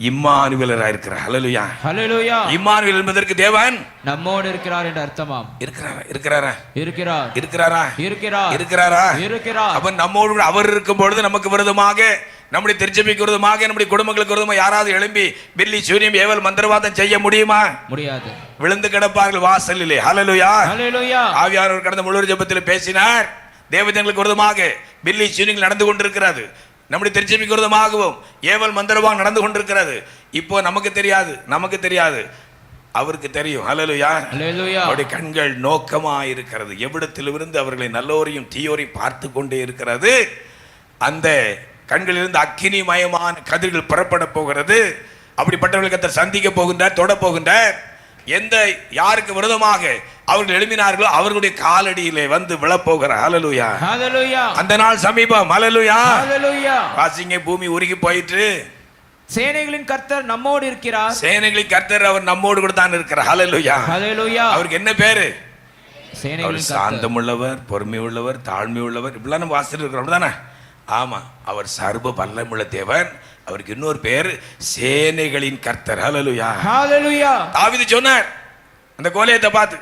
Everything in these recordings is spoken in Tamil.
இம்மானுவேலரா இருக்கிறார் ஹalleluya. ஹalleluya. இம்மானுவேல் என்பதற்கு தேவன் நம்மோடு இருக்கிறார் என்று அர்த்தமாம். இருக்கிறாரா? இருக்கிறாரா? இருக்கிறார். இருக்கிறாரா? இருக்கிறார். இருக்கிறாரா? இருக்கிறார். அப்ப நம்மோடு அவர் இருக்கும் பொழுது நமக்கு விரோதமாக நம்முடைய திருச்சபைக்கு விரோதமாக நம்முடைய குடும்பங்களுக்கு விரோதமாக யாராவது எழும்பி பில்லி சூரியம் ஏவல் மந்திரவாதம் செய்ய முடியுமா? முடியாது. விழுந்து கிடப்பார்கள் வாசலிலே. ஹalleluya. ஹalleluya. ஆவியானவர் கடந்த முழு ஜெபத்தில் பேசினார். தேவஜனங்களுக்கு விரோதமாக பில்லி சூனியங்கள் நடந்து கொண்டிருக்கிறது நம்முடைய திருச்சபைக்கு விரோதமாகவும் ஏவல் மந்திரவாக நடந்து கொண்டிருக்கிறது. இப்போ நமக்கு தெரியாது நமக்கு தெரியாது. அவருக்கு தெரியும். ஹalleluya. அவருடைய கண்கள் நோக்கமா இருக்கிறது. எவ்விடத்திலிருந்து அவர்களை நல்லோரையும் தீயோரையும் பார்த்து கொண்டே இருக்கிறது. அந்த கண்களிலிருந்து அக்கினி மயமான கதிர்கள் புறப்பட போகிறது. அப்படிப்பட்டவர்கள் கத்தர் சந்திக்க போகின்றார் தொட போகின்றார். எந்த யாருக்கு விரோதமாக அவர்கள் எழுப்பினார்களோ அவர்களுடைய காலடியிலே வந்து விழப்போகிறார் ஹalleluya. ஹalleluya. அந்த நாள் சமீபம். ஹalleluya. ஹalleluya. வாசிங்க பூமி உருகி போயிட்டு சேனைகளின் கர்த்தர் நம்மோடு இருக்கிறார். சேனைகளின் கர்த்தர் அவர் நம்மோடு கூட தான் இருக்கிறார். ஹalleluya. ஹalleluya. அவருக்கு என்ன பேரு? சேனைகளின் சாந்தம் உள்ளவர் பொறுமை உள்ளவர் தாழ்மை உள்ளவர் இப்படிலாம் நம்ம வாசிட்டு இருக்கிறோம். தானே ஆமா அவர் சர்வ வல்லமுள்ள தேவன். அவருக்கு இன்னொரு பேர் சேனைகளின் கர்த்தர். ஹalleluya ஹalleluya தாவீது சொன்னார் அந்த கோலியத்தை பார்த்து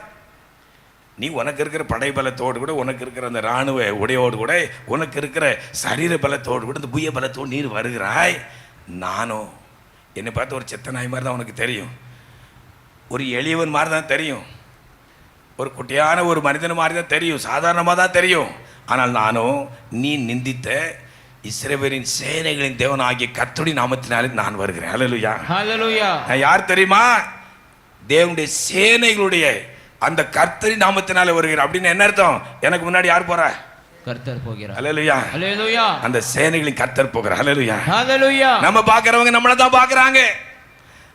நீ உனக்கு இருக்கிற படை பலத்தோடு கூட உனக்கு இருக்கிற அந்த ராணுவ உடையோடு கூட உனக்கு இருக்கிற சரீர பலத்தோடு கூட இந்த புய பலத்தோடு நீர் வருகிறாய். நானும் என்னை பார்த்து ஒரு செத்த நாய் மாதிரி தான் உனக்கு தெரியும். ஒரு எளியவன் மாதிரி தான் தெரியும். ஒரு குட்டியான ஒரு மனிதன் மாதிரி தான் தெரியும். சாதாரணமாக தான் தெரியும். ஆனால் நானும் நீ நிந்தித்த இஸ்ரவேலின் சேனைகளின் தேவனாகிய கர்த்தருடைய நாமத்தினாலே நான் வருகிறேன். ஹalleluya. நான் யார் தெரியுமா? தேவனுடைய சேனைகளுடைய அந்த கர்த்தரின் நாமத்தினாலே வருகிறேன். அப்படின்னு என்ன அர்த்தம்? எனக்கு முன்னாடி யார் போறா? கர்த்தர் போகிறார். ஹalleluya. ஹalleluya. அந்த சேனைகளின் கர்த்தர் போகிறார். ஹalleluya. ஹalleluya. நம்ம பார்க்கறவங்க நம்மளை தான் பார்க்கறாங்க.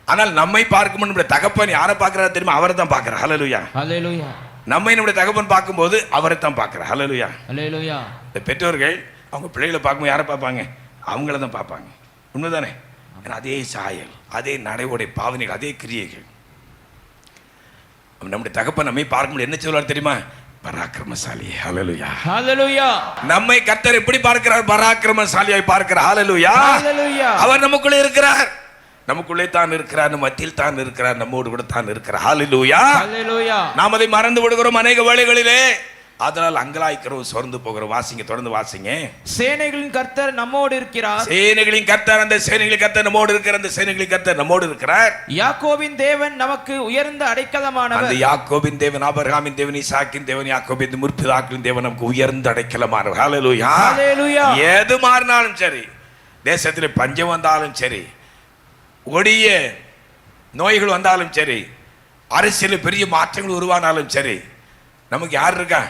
ஆனால் நம்மை பார்க்கும் நம்முடைய தகப்பன் யாரை பார்க்கறாரு தெரியுமா? அவரை தான் பார்க்கறார். ஹalleluya ஹalleluya நம்மை நம்முடைய தகப்பன் பார்க்கும்போது அவரை தான் பார்க்கறார். ஹalleluya ஹalleluya இந்த பெற்றோர்கள் அவங்க பிள்ளைகளை பார்க்கும்போது யாரை பார்ப்பாங்க? அவங்கள தான் பார்ப்பாங்க. உண்மைதானே? ஏன்னா அதே சாயல் அதே நடைமுறை பாவனைகள் அதே கிரியைகள். நம்முடைய தகப்பன் நம்மை பார்க்கும்போது என்ன சொல்வார் தெரியுமா? பராக்கிரமசாலி ஹalleluya ஹalleluya நம்மை கர்த்தர் எப்படி பார்க்கிறார்? பராக்கிரமசாலியாய் பார்க்கிறார். ஹalleluya அவர் நமக்குள்ளே இருக்கிறார். நமக்குள்ளே தான் இருக்கிறார் மத்தியில் தான் இருக்கிறார் நம்மோடு கூட தான் இருக்கிறார். ஹalleluya ஹalleluya நாம் அதை மறந்து விடுகிறோம் அநேக வேளைகளிலே. அதனால் அங்கலாய்க்கிறோம் சொர்ந்து போகிறோம். வாசிங்க தொடர்ந்து வாசிங்க. சேனைகளின் கர்த்தர் நம்மோடு இருக்கிறார். சேனைகளின் கர்த்தர் அந்த சேனைகளின் கர்த்தர் நம்மோடு இருக்கிற அந்த சேனைகளின் கர்த்தர் நம்மோடு இருக்கிறார். யாக்கோபின் தேவன் நமக்கு உயர்ந்த அந்த அடைக்கலமானவர் யாக்கோபின் தேவன் ஆபரகாமின் தேவன் ஈசாக்கின் தேவன் யாக்கோபின் முற்பிதாக்களின் தேவன் நமக்கு உயர்ந்த அடைக்கலமானவர். ஹalleluya ஹalleluya எது மாறினாலும் சரி தேசத்தில் பஞ்சம் வந்தாலும் சரி கொடிய நோய்கள் வந்தாலும் சரி அரசியலில் பெரிய மாற்றங்கள் உருவானாலும் சரி நமக்கு யார் இருக்கா?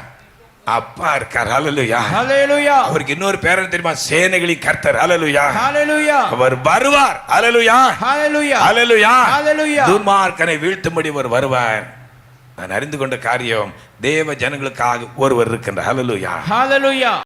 அப்பா இருக்கார். ஹalleluya. ஹalleluya. அவருக்கு இன்னொரு பேரன் தெரியுமா? சேனைகளின் கர்த்தர். ஹalleluya. ஹalleluya. அவர் வருவார். ஹalleluya. ஹalleluya. ஹalleluya. ஹalleluya. துன்மார்க்கனை வீழ்த்தும்படி அவர் வருவார். நான் அறிந்து கொண்ட காரியம் தேவ ஜனங்களுக்காக ஒருவர் இருக்கின்ற ஹalleluya. ஹalleluya.